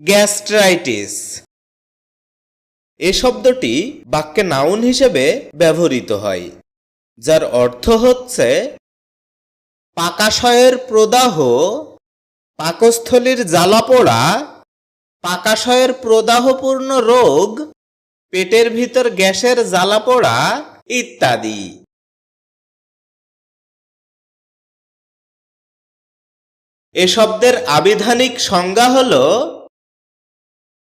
Gastritis. এ শব্দটি বাক্যে noun হিসেবে ব্যবহৃত হয়, যার অর্থ হচ্ছে পাকাশয়ের প্রদাহ, পাকস্থলীর জ্বালাপোড়া, পাকাশয়ের প্রদাহপূর্ণ রোগ, পেটের ভিতর গ্যাসের জ্বালাপোড়া ইত্যাদি। এ শব্দের আবিধানিক সংজ্ঞা হল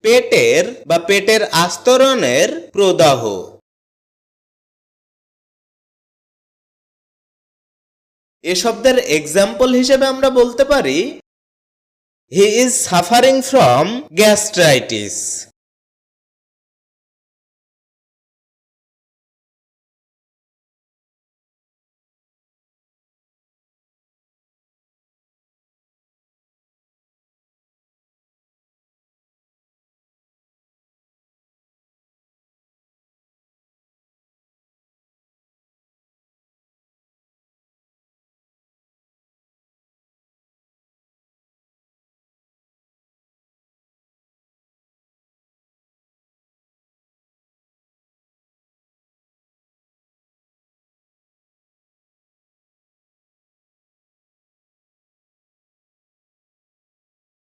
পেটের বা পেটের আস্তরণের প্রদাহ। এ শব্দের এক্সাম্পল হিসেবে আমরা বলতে পারি he is suffering from gastritis